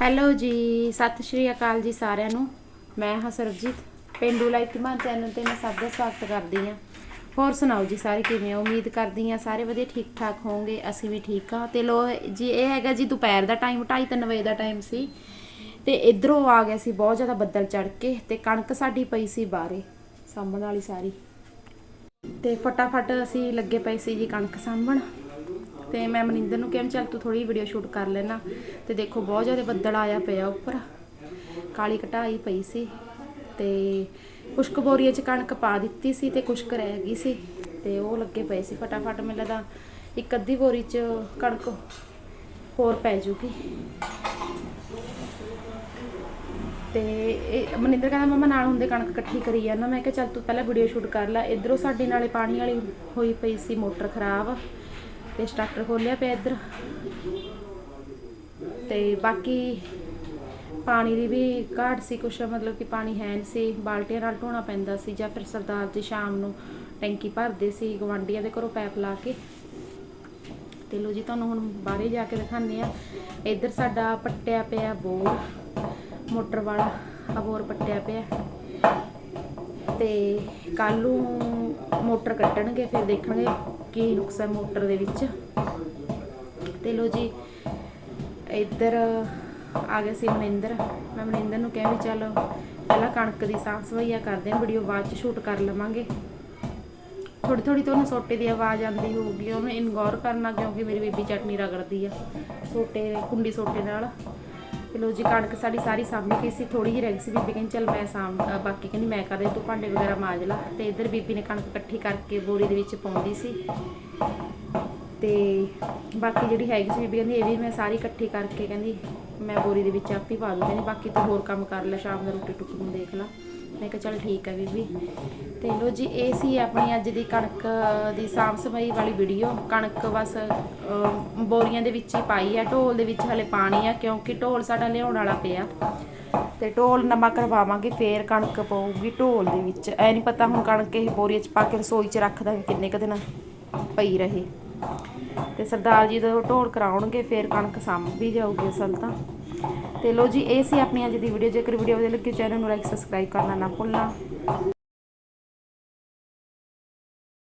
Hello ਜੀ, ਸਤਿ ਸ਼੍ਰੀ ਅਕਾਲ ਜੀ ਸਾਰਿਆਂ ਨੂੰ। ਮੈਂ ਹਾਂ ਸਰਬਜੀਤ, ਪਿੰਡੂ ਲਾਈਫ ਧਮਾਨ ਚੈਨਲ ਤੇ ਮੈਂ ਸਭ ਦਾ ਸਵਾਗਤ ਕਰਦੀ ਹਾਂ। ਹੋਰ ਸੁਣਾਓ ਜੀ ਸਾਰੇ ਕਿਵੇਂ ਹੋ? ਉਮੀਦ ਕਰਦੀ ਹਾਂ ਸਾਰੇ ਵਧੀਆ ਠੀਕ ਠਾਕ ਹੋਵੋਗੇ ਅਸੀਂ ਵੀ ਠੀਕ ਹਾਂ। ਤੇ ਲੋ ਜੀ, ਇਹ ਹੈਗਾ ਜੀ ਦੁਪਹਿਰ ਦਾ ਟਾਈਮ 2:30 ਵਜੇ ਦਾ ਟਾਈਮ ਸੀ। ਤੇ ਇਧਰੋਂ ਆ ਗਿਆ ਸੀ ਬਹੁਤ ਜ਼ਿਆਦਾ ਬੱਦਲ ਚੜ ਕੇ ਤੇ ਕਣਕ ਸਾਡੀ ਪਈ ਸੀ ਬਾਰੇ ਸਾਂਭਣ ਵਾਲੀ ਸਾਰੀ। ਤੇ ਫਟਾਫਟ ਅਸੀਂ ਲੱਗੇ ਪਏ ਸੀ ਜੀ ਕਣਕ ਸਾਂਭਣ। ਤੇ ਮੈਂ ਮਨਿੰਦਰ ਨੂੰ ਕਿਹਾ ਵੀ ਚੱਲ ਤੂੰ ਥੋੜੀ ਵੀਡੀਓ ਸ਼ੂਟ ਕਰ ਲੈਣਾ ਤੇ ਦੇਖੋ ਬਹੁਤ ਜ਼ਿਆਦਾ ਬੱਦਲ ਆਇਆ ਪਿਆ ਉੱਪਰ। ਕਾਲੀ ਘਟਾਈ ਪਈ ਸੀ ਤੇ ਕੁਛ ਕੁ ਬੋਰੀਏ ਚ ਕਣਕ ਪਾ ਦਿੱਤੀ ਸੀ ਤੇ ਕੁਛ ਰਹਿ ਗਈ ਸੀ ਤੇ ਉਹ ਲੱਗੇ ਪਏ ਸੀ ਫਟਾਫਟ ਮੈਨੂੰ ਲੱਗਦਾ ਇੱਕ ਅੱਧੀ ਬੋਰੀ ਚ ਕਣਕ ਹੋਰ ਪੈ ਜੂਗੀ। ਤੇ ਇਹ ਮਨਿੰਦਰ ਕਹਿੰਦਾ, ਮਮਾ ਨਾਲ ਹੁੰਦੇ ਕਣਕ ਇਕੱਠੀ ਕਰੀ ਜਾਂਦਾ। ਮੈਂ ਕਿਹਾ, ਚੱਲ ਤੂੰ ਪਹਿਲਾਂ ਵੀਡੀਓ ਸ਼ੂਟ ਕਰ ਲੈ। ਇਧਰੋਂ ਸਾਡੇ ਨਾਲੇ ਪਾਣੀ ਵਾਲੀ ਹੋਈ ਪਈ ਸੀ ਮੋਟਰ ਖਰਾਬ। ਤੇ ਸਟਾਰਟਰ ਖੋਲਿਆ ਪਿਆ ਇੱਧਰ। ਤੇ ਬਾਕੀ ਪਾਣੀ ਦੀ ਵੀ ਘਾਟ ਸੀ, ਕੁਛ ਮਤਲਬ ਕਿ ਪਾਣੀ ਹੈ ਨਹੀਂ ਸੀ, ਬਾਲਟੀਆਂ ਨਾਲ ਢੋਣਾ ਪੈਂਦਾ ਸੀ ਜਾਂ ਫਿਰ ਸਰਦਾਰ ਜੀ ਸ਼ਾਮ ਨੂੰ ਟੈਂਕੀ ਭਰਦੇ ਸੀ ਗਵਾਂਡੀਆਂ ਦੇ ਘਰੋਂ ਪੈਪ ਲਾ ਕੇ। ਤੇ ਲੋ ਜੀ, ਤੁਹਾਨੂੰ ਹੁਣ ਬਾਹਰੇ ਜਾ ਕੇ ਦਿਖਾਉਂਦੇ ਆ ਇੱਧਰ ਸਾਡਾ ਪੱਟਿਆ ਪਿਆ ਬੋਰ, ਮੋਟਰ ਵਾਲਾ ਆ ਬੋਰ ਪੱਟਿਆ ਪਿਆ। ਤੇ ਕੱਲ ਨੂੰ ਮੋਟਰ ਕੱਟਣਗੇ ਫਿਰ ਦੇਖਣਗੇ। ਕੀ ਨੁਕਸ ਹੈ ਮੋਟਰ ਦੇ ਵਿੱਚ? ਤੇ ਲੋ ਜੀ, ਇੱਧਰ ਆ ਗਏ ਸੀ ਮਨਿੰਦਰ। ਮੈਂ ਮਨਿੰਦਰ ਨੂੰ ਕਿਹਾ ਵੀ ਚੱਲ ਪਹਿਲਾਂ ਕਣਕ ਦੀ ਸਾਫ਼ ਸਫਾਈਆ ਕਰਦੇ ਹਾਂ ਵੀਡੀਓ ਬਾਅਦ ਚ ਸ਼ੂਟ ਕਰ ਲਵਾਂਗੇ। ਥੋੜੀ ਥੋੜੀ ਤੁਹਾਨੂੰ ਸੋਟੇ ਦੀ ਆਵਾਜ਼ ਆਉਂਦੀ ਹੋਊਗੀ, ਉਹਨੂੰ ਇਨਗੋਰ ਕਰਨਾ ਕਿਉਂਕਿ ਮੇਰੀ ਬੀਬੀ ਚਟਨੀ ਰਗੜਦੀ ਆ, ਸੋਟੇ, ਕੁੰਡੀ ਸੋਟੇ ਨਾਲ। ਤੇ ਲੋ ਜੀ ਕਣਕ ਸਾਡੀ ਸਾਰੀ ਸਾਂਭੀ ਗਈ ਸੀ ਥੋੜੀ ਜਿਹੀ ਰਹਿ ਗਈ ਸੀ ਬੀਬੀ ਕਹਿੰਦੀ, ਚੱਲ ਮੈਂ ਸਾਂਭ ਬਾਕੀ ਕਹਿੰਦੀ ਮੈਂ ਕਰ ਦੇ ਤੂੰ ਭਾਂਡੇ ਵਗੈਰਾ ਮਾਂਜ ਲਾ। ਤੇ ਇੱਧਰ ਬੀਬੀ ਨੇ ਕਣਕ ਇਕੱਠੀ ਕਰਕੇ ਬੋਰੀ ਦੇ ਵਿੱਚ ਪਾਉਂਦੀ ਸੀ। ਤੇ ਬਾਕੀ ਜਿਹੜੀ ਹੈਗੀ ਸੀ ਬੀਬੀ ਕਹਿੰਦੀ, ਇਹ ਵੀ ਮੈਂ ਸਾਰੀ ਇਕੱਠੀ ਕਰਕੇ ਕਹਿੰਦੀ, ਮੈਂ ਬੋਰੀ ਦੇ ਵਿੱਚ ਆਪੇ ਪਾ ਦੂੰ। ਕਹਿੰਦੀ ਬਾਕੀ ਤੂੰ ਹੋਰ ਕੰਮ ਕਰ ਲੈ, ਸ਼ਾਮ ਦਾ ਰੋਟੀ ਟੁੱਕ ਨੂੰ ਦੇਖ ਲਾ। ਮੈਂ ਕਿਹਾ ਚੱਲ ਠੀਕ ਹੈ ਬੀਬੀ। ਤੇ ਲੋ ਜੀ, ਇਹ ਸੀ ਆਪਣੀ ਅੱਜ ਦੀ ਕਣਕ ਦੀ ਸਾਫ਼ ਸਫ਼ਾਈ ਵਾਲੀ ਵੀਡੀਓ ਕਣਕ ਬਸ ਬੋਰੀਆਂ ਦੇ ਵਿੱਚ ਹੀ ਪਾਈ ਹੈ ਢੋਲ ਦੇ ਵਿੱਚ ਹਲੇ ਪਾਣੀ ਆ, ਕਿਉਂਕਿ ਢੋਲ ਸਾਡਾ ਲਿਆਉਣ ਵਾਲਾ ਪਿਆ। ਤੇ ਢੋਲ ਨਮਾ ਕਰਵਾਵਾਂਗੇ ਫੇਰ ਕਣਕ ਪਊਗੀ ਢੋਲ ਦੇ ਵਿੱਚ। ਐ ਨਹੀਂ ਪਤਾ ਹੁਣ ਕਣਕ ਇਹ ਬੋਰੀਆਂ 'ਚ ਪਾ ਕੇ ਰਸੋਈ 'ਚ ਰੱਖ ਦਾਂਗੇ ਕਿੰਨੇ ਕੁ ਦਿਨ ਪਈ ਰਹੇ। ਤੇ ਸਰਦਾਰ ਜੀ ਜਦੋਂ ਢੋਲ ਕਰਾਉਣਗੇ, ਫੇਰ ਕਣਕ ਸਾਂਭ ਵੀ ਜਾਊਗੀ ਅਸਲ ਤਾਂ। ਤੇ ਲੋ ਜੀ, ਇਹ ਸੀ ਆਪਣੀ ਅੱਜ ਦੀ ਵੀਡੀਓ ਜੇਕਰ ਵੀਡੀਓ ਵਧੀਆ ਲੱਗੀ, ਚੈਨਲ ਨੂੰ ਲਾਈਕ ਸਬਸਕ੍ਰਾਈਬ ਕਰਨਾ ਨਾ ਭੁੱਲਣਾ।